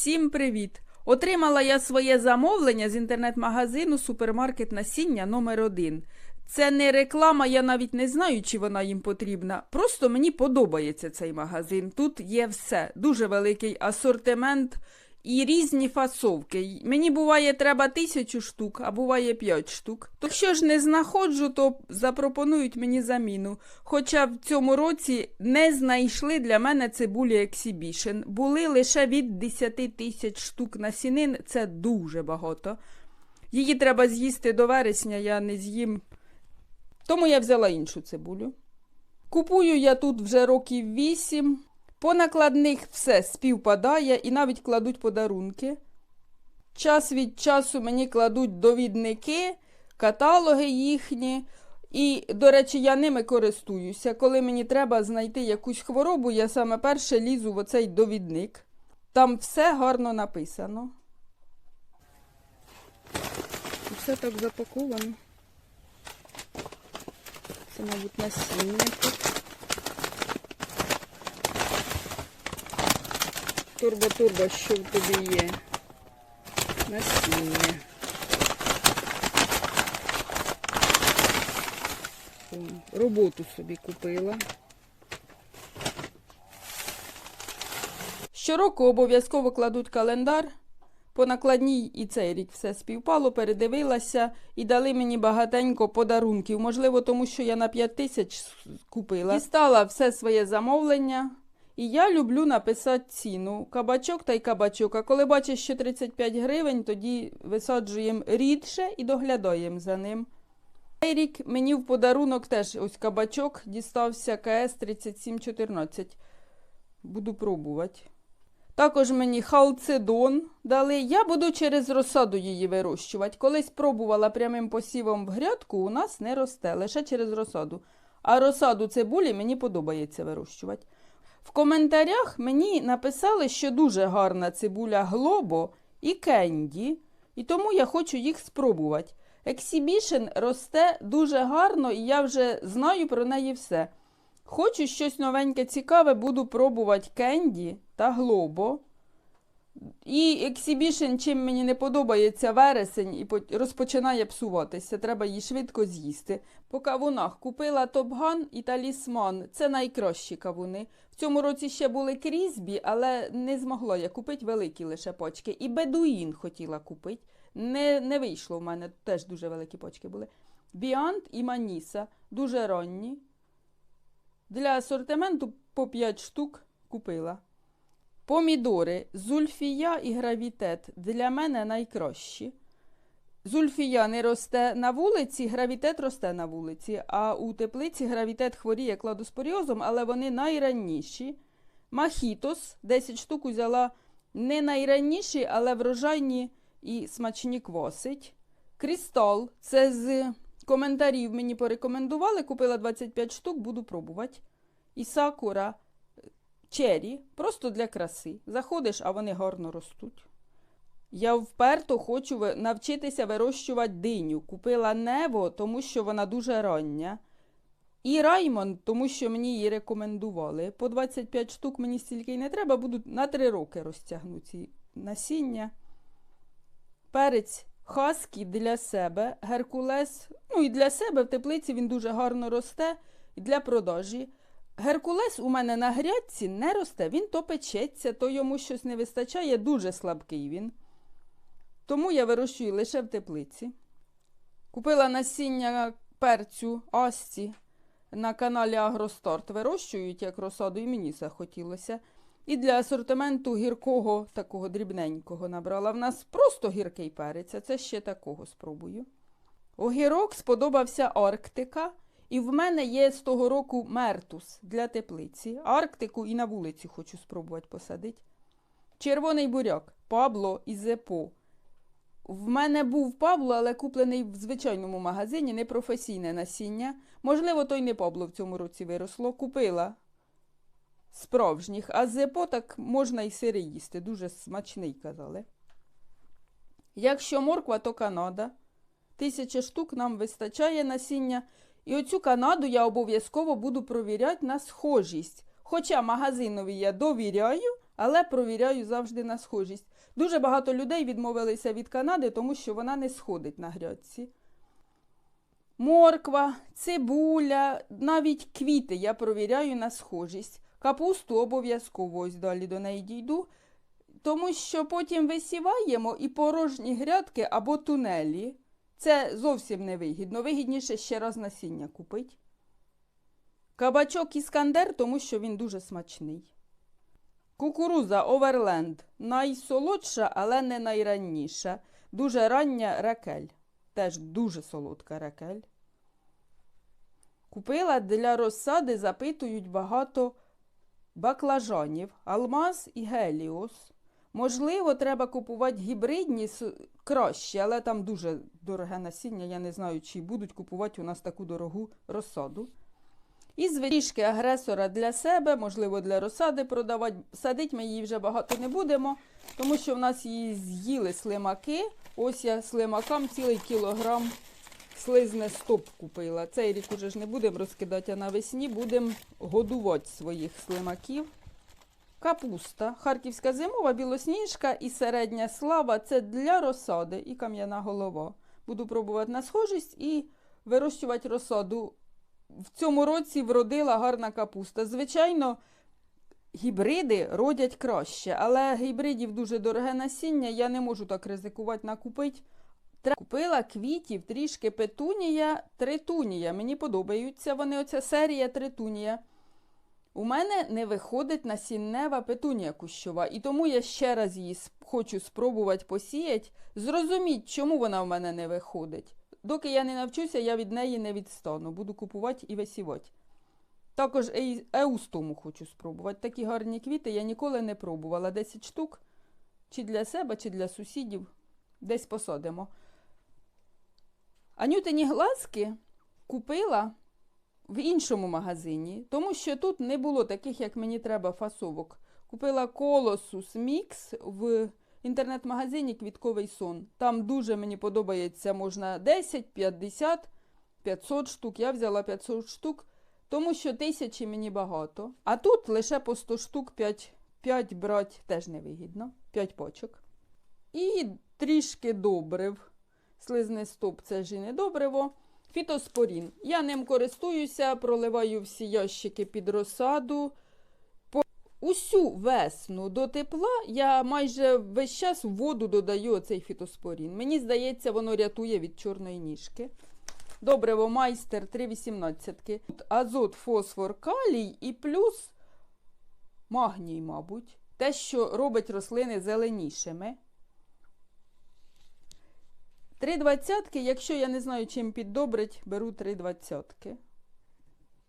Всім привіт! Отримала я своє замовлення з інтернет-магазину Супермаркет насіння номер 1 Це не реклама, я навіть не знаю, чи вона їм потрібна. Просто мені подобається цей магазин. Тут є все. Дуже великий асортимент і різні фасовки. Мені буває треба тисячу штук, а буває п'ять штук. То якщо ж не знаходжу, то запропонують мені заміну. Хоча в цьому році не знайшли для мене цибулі ексібішн. Були лише від 10 тисяч штук насінин, це дуже багато. Її треба з'їсти до вересня, я не з'їм. Тому я взяла іншу цибулю. Купую я тут вже років вісім. По накладних все співпадає і навіть кладуть подарунки. Час від часу мені кладуть довідники, каталоги їхні. І, до речі, я ними користуюся. Коли мені треба знайти якусь хворобу, я саме перше лізу в оцей довідник. Там все гарно написано. Все так запаковано. Це, мабуть, насіння. Турбо-турбо, що в тобі є? Насіння. Роботу собі купила. Щороку обов'язково кладуть календар. По накладній і цей рік все співпало, передивилася і дали мені багатенько подарунків. Можливо, тому що я на 5 тисяч купила. Дістала все своє замовлення. І я люблю написати ціну. Кабачок та й кабачок. А коли бачиш, що 35 гривень, тоді висаджуємо рідше і доглядаємо за ним. Цей рік мені в подарунок теж ось кабачок дістався КС 3714. Буду пробувати. Також мені халцедон дали. Я буду через розсаду її вирощувати. Колись пробувала прямим посівом в грядку, у нас не росте, лише через розсаду. А розсаду цибулі мені подобається вирощувати. В коментарях мені написали, що дуже гарна цибуля Глобо і Кенді, і тому я хочу їх спробувати. Ексібішн росте дуже гарно, і я вже знаю про неї все. Хочу щось новеньке цікаве, буду пробувати Кенді та Глобо. І ексібішн, чим мені не подобається вересень і розпочинає псуватися. Треба її швидко з'їсти. По кавунах купила Топган і талісман. Це найкращі кавуни. В цьому році ще були крізбі, але не змогла я купити великі лише почки. І бедуїн хотіла купити. Не, не вийшло в мене, теж дуже великі почки були. Біант і Маніса дуже ранні. Для асортименту по 5 штук купила. Помідори Зульфія і гравітет для мене найкращі. Зульфія не росте на вулиці, гравітет росте на вулиці, а у теплиці гравітет хворіє кладоспоріозом, але вони найранніші. Махітос 10 штук взяла не найранніші, але врожайні і смачні квосить. Крістал це з коментарів мені порекомендували. Купила 25 штук, буду пробувати. І сакура чері, просто для краси. Заходиш, а вони гарно ростуть. Я вперто хочу навчитися вирощувати диню. Купила нево, тому що вона дуже рання. І Раймонд, тому що мені її рекомендували. По 25 штук мені стільки й не треба, буду на 3 роки розтягну ці насіння. Перець хаскі для себе, геркулес. Ну і для себе в теплиці він дуже гарно росте для продажі. Геркулес у мене на грядці не росте, він то печеться, то йому щось не вистачає, дуже слабкий він. Тому я вирощую лише в теплиці. Купила насіння перцю Асті на каналі Агростарт. Вирощують як розсаду, і мені захотілося. І для асортименту гіркого, такого дрібненького набрала. В нас просто гіркий перець, а це ще такого спробую. Огірок сподобався Арктика. І в мене є з того року мертус для теплиці. Арктику і на вулиці хочу спробувати посадити. Червоний буряк Пабло і Зепо. В мене був Пабло, але куплений в звичайному магазині, непрофесійне насіння. Можливо, то й не Пабло в цьому році виросло. Купила справжніх, а зепо так можна і сири їсти. Дуже смачний, казали. Якщо морква, то Канада. Тисяча штук нам вистачає насіння. І оцю Канаду я обов'язково буду провіряти на схожість. Хоча магазинові я довіряю, але провіряю завжди на схожість. Дуже багато людей відмовилися від Канади, тому що вона не сходить на грядці. Морква, цибуля, навіть квіти я провіряю на схожість. Капусту обов'язково ось далі до неї дійду, тому що потім висіваємо і порожні грядки або тунелі. Це зовсім не вигідно. Вигідніше ще раз насіння купити. Кабачок іскандер, тому що він дуже смачний. Кукуруза Оверленд найсолодша, але не найранніша. Дуже рання ракель. Теж дуже солодка ракель. Купила для розсади, запитують багато баклажанів, алмаз і геліос. Можливо, треба купувати гібридні краще, але там дуже дороге насіння. Я не знаю, чи будуть купувати у нас таку дорогу розсаду. І звички агресора для себе, можливо, для розсади продавати. Садити ми її вже багато не будемо, тому що в нас її з'їли слимаки. Ось я слимакам цілий кілограм слизне стоп купила. Цей рік уже ж не будемо розкидати, а навесні будемо годувати своїх слимаків. Капуста, харківська зимова, білосніжка і середня слава це для розсади і кам'яна голова. Буду пробувати на схожість і вирощувати розсаду. В цьому році вродила гарна капуста. Звичайно, гібриди родять краще, але гібридів дуже дороге насіння, я не можу так ризикувати накупити. Купила квітів трішки петунія, тритунія. Мені подобаються вони, оця серія тритунія. У мене не виходить насіннева петунія кущова, і тому я ще раз її хочу спробувати посіяти, зрозуміти, чому вона в мене не виходить. Доки я не навчуся, я від неї не відстану. Буду купувати і висівати. Також еустому хочу спробувати. Такі гарні квіти я ніколи не пробувала. 10 штук, чи для себе, чи для сусідів. Десь посадимо. Анютині глазки купила в іншому магазині, тому що тут не було таких, як мені треба, фасовок. Купила колосус мікс в інтернет-магазині Квітковий сон. Там дуже мені подобається, можна 10, 50, 500 штук. Я взяла 500 штук, тому що тисячі мені багато. А тут лише по 100 штук 5, 5 брати теж невигідно, 5 почок. І трішки добрив. Слизний стоп це ж і не добриво. Фітоспорін. Я ним користуюся, проливаю всі ящики під розсаду. По усю весну до тепла я майже весь час воду додаю оцей фітоспорін. Мені здається, воно рятує від чорної ніжки. Добриво майстер 3,18. Азот, фосфор, калій і плюс магній, мабуть. Те, що робить рослини зеленішими. Три двадцятки, якщо я не знаю, чим піддобрить, беру три двадцятки.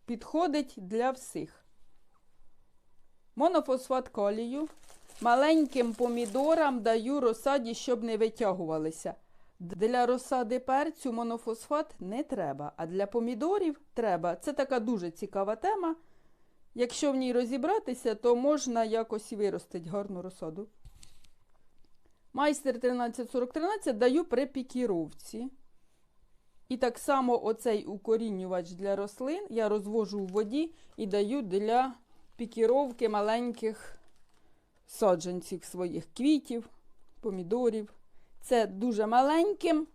Підходить для всіх. Монофосфат калію. Маленьким помідорам даю розсаді, щоб не витягувалися. Для розсади перцю монофосфат не треба, а для помідорів треба. Це така дуже цікава тема. Якщо в ній розібратися, то можна якось виростити гарну розсаду. Майстер 134013 даю при пікіровці. І так само оцей укорінювач для рослин я розвожу в воді і даю для пікіровки маленьких саджанців своїх квітів, помідорів. Це дуже маленьким,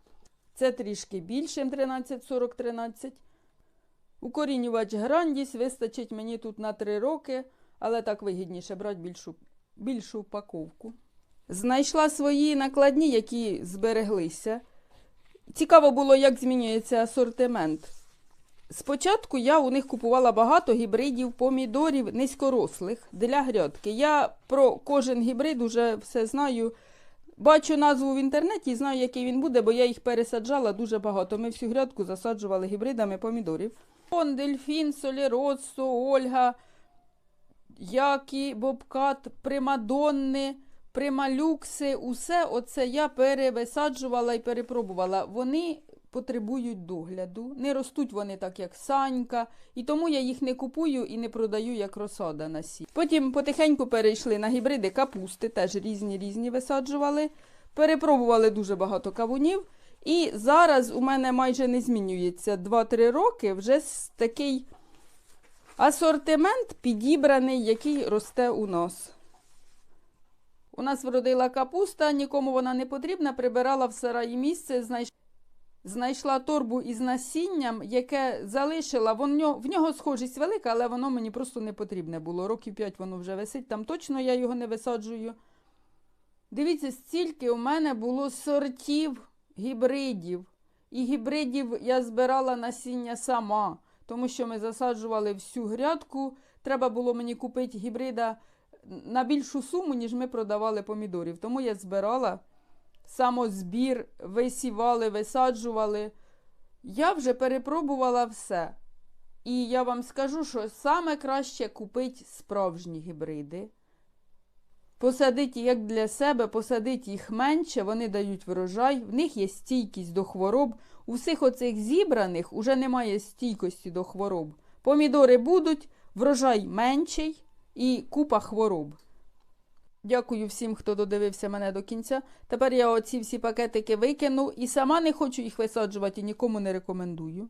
це трішки більшим 134013. Укорінювач Грандіс вистачить мені тут на 3 роки, але так вигідніше брати більшу, більшу упаковку. Знайшла свої накладні, які збереглися. Цікаво було, як змінюється асортимент. Спочатку я у них купувала багато гібридів помідорів низькорослих для грядки. Я про кожен гібрид уже все знаю. Бачу назву в інтернеті і знаю, який він буде, бо я їх пересаджала дуже багато. Ми всю грядку засаджували гібридами помідорів. Он, Дельфін, Соліросо, Ольга, Які, Бобкат, Примадонни, Прималюкси, усе оце я перевисаджувала і перепробувала. Вони потребують догляду. Не ростуть вони так, як санька, і тому я їх не купую і не продаю як розсада на сі. Потім потихеньку перейшли на гібриди капусти, теж різні різні висаджували. Перепробували дуже багато кавунів. І зараз у мене майже не змінюється 2-3 роки вже такий асортимент підібраний, який росте у нас. У нас вродила капуста, нікому вона не потрібна, прибирала в сараї місце, знайш... знайшла торбу із насінням, яке залишила. Воно, в нього схожість велика, але воно мені просто не потрібне було. Років 5 воно вже висить, там точно я його не висаджую. Дивіться, стільки у мене було сортів гібридів. І гібридів я збирала насіння сама, тому що ми засаджували всю грядку. Треба було мені купити гібрида на більшу суму, ніж ми продавали помідорів. Тому я збирала самозбір, висівали, висаджували. Я вже перепробувала все. І я вам скажу, що саме краще купити справжні гібриди. Посадити як для себе, посадити їх менше, вони дають врожай, в них є стійкість до хвороб. У всіх оцих зібраних уже немає стійкості до хвороб. Помідори будуть, врожай менший і купа хвороб. Дякую всім, хто додивився мене до кінця. Тепер я оці всі пакетики викину і сама не хочу їх висаджувати і нікому не рекомендую.